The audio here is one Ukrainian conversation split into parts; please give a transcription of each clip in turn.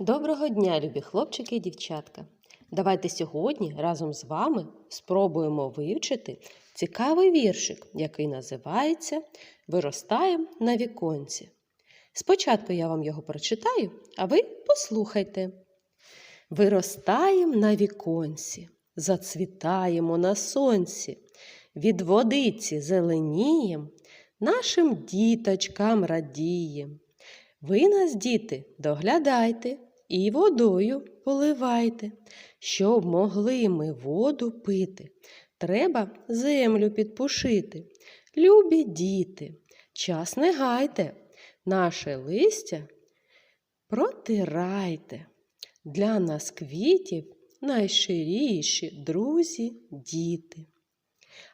Доброго дня, любі хлопчики і дівчатка! Давайте сьогодні разом з вами спробуємо вивчити цікавий віршик, який називається Виростаєм на віконці. Спочатку я вам його прочитаю, а ви послухайте. Виростаєм на віконці, зацвітаємо на сонці, від водиці зеленієм, нашим діточкам радієм. Ви нас, діти, доглядайте і водою поливайте, щоб могли ми воду пити. Треба землю підпушити. Любі діти, час не гайте, наше листя протирайте. Для нас квітів найширіші друзі, діти.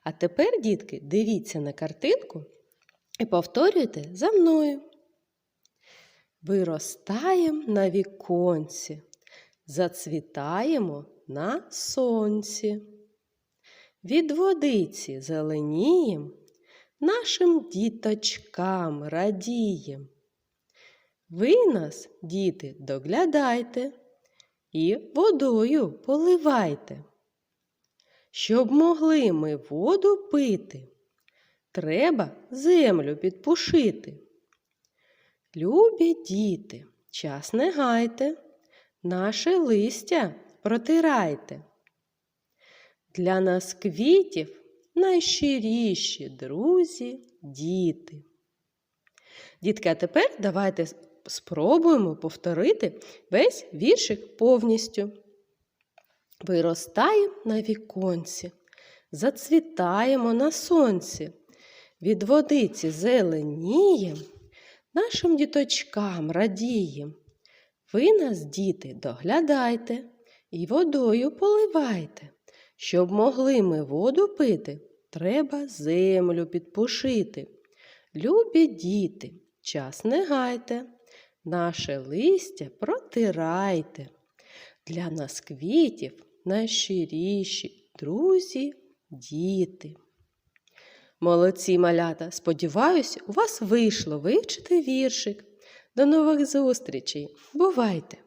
А тепер, дітки, дивіться на картинку і повторюйте за мною. Виростаєм на віконці, зацвітаємо на сонці. Від водиці зеленієм, нашим діточкам радієм. Ви нас, діти, доглядайте і водою поливайте. Щоб могли ми воду пити, треба землю підпушити. Любі діти, час не гайте, наше листя протирайте. Для нас квітів найщиріші друзі, діти. Дітки, а тепер давайте спробуємо повторити весь віршик повністю. Виростаємо на віконці, зацвітаємо на сонці, від водиці зеленієм. Нашим діточкам радієм. Ви нас, діти, доглядайте і водою поливайте. Щоб могли ми воду пити, треба землю підпушити. Любі діти, час не гайте, наше листя протирайте. Для нас квітів найщиріші друзі, діти. Молодці малята! Сподіваюсь, у вас вийшло вивчити віршик. До нових зустрічей! Бувайте!